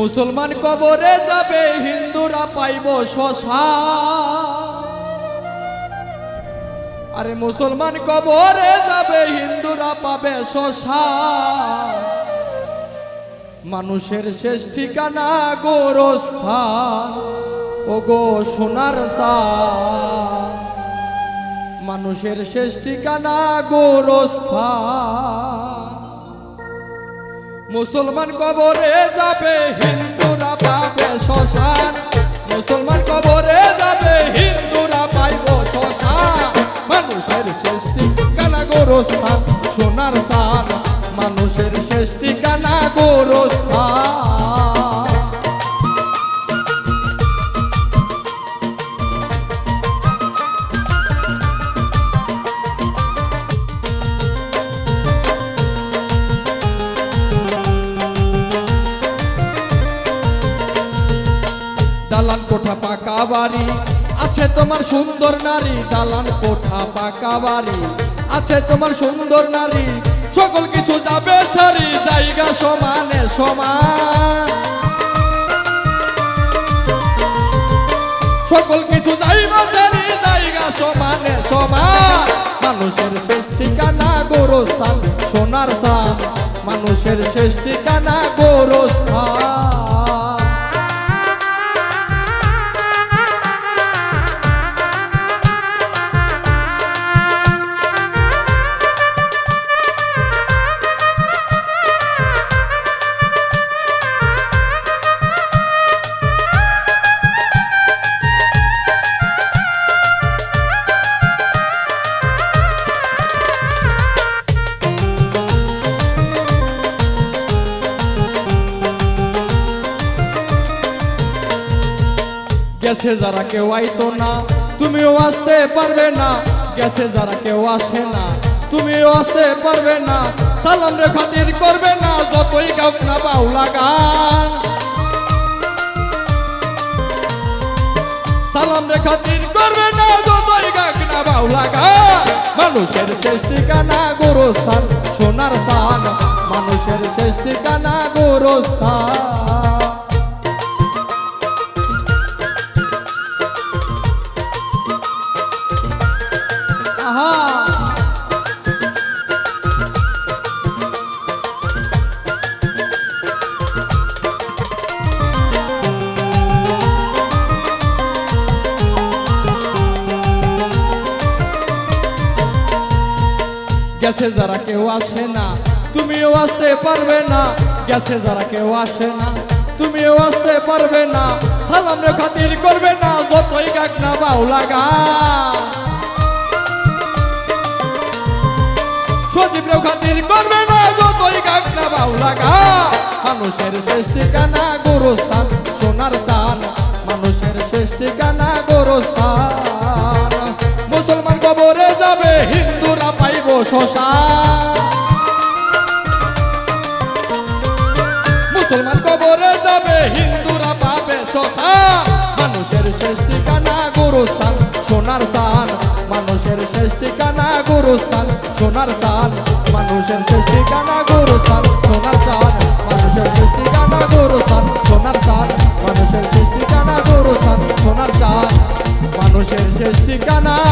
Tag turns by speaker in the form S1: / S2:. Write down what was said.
S1: মুসলমান কবরে যাবে, হিন্দুরা পাইব শশা। আরে মুসলমান কবরে যাবে, হিন্দুরা পাবে শশা। মানুষের শেষ ঠিকানা গোরস্থান। ও গো সোনার সা মানুষের শেষ ঠিকানা গোরস্থান। মুসলমান কবরে যাবে, হিন্দুরা পাবে শ্মশান। মুসলমান কবরে যাবে, হিন্দুরা পাইব শ্মশান। মানুষের সৃষ্টি কানা গোরস্থান, সোনার সান মানুষের সৃষ্টি কানা গোরস্থান। দালান কোঠা পাকা বাড়ি। আছে তোমার সুন্দর নারী, দালান কোঠা পাকা বাড়ি। আছে তোমার সুন্দর নারী, সকল কিছু যাবে ছাড়ি, জায়গা সমানে সমান। সকল কিছু যাইবা ছাড়ি, জায়গা সমানে সমান। মানুষের শেষ ঠিকানা গোরস্থান, সোনার সান মানুষের শেষ গেছে যারা কেউ আইতো না, তুমিও আসতে পারবে না। গেছে যারা কেউ আসে না, তুমিও আসতে পারবে না। সালাম রে খাতির করবে না, যতই গাও না বাউলা গান। সালাম রে খাতির করবে না, যতই গাক না বাউলা গান। মানুষের শেষ ঠিকানা গোরস্থান, সোনার স্থান। মানুষের শেষ ঠিকানা গোরস্থান। গেছে যারা কেউ আসে না। তুমিও আসতে পারবে না। গেছে যারা কেউ আসে না। তুমিও আসতে পারবে না। সালাম রে খাতির করবে না, যতই গাক না বাউলা গা সজীব রে খাতির করবে না, যতই গাক না বাউলা গা মানুষের শেষ ঠিকানা, গোরস্থান শশা। মুসলমান কবরে যাবে, হিন্দুরা পাবে শশা। মানুষের শেষ ঠিকানা গুরুস্থান, সোনার স্থান মানুষের শেষ ঠিকানা গুরুস্থান, সোনার স্থান মানুষের শেষ ঠিকানা গুরুস্থান, সোনার স্থান মানুষের শেষ ঠিকানা গুরুস্থান, সোনার স্থান মানুষের শেষ ঠিকানা গুরুস্থান, সোনার স্থান মানুষের শেষ ঠিকানা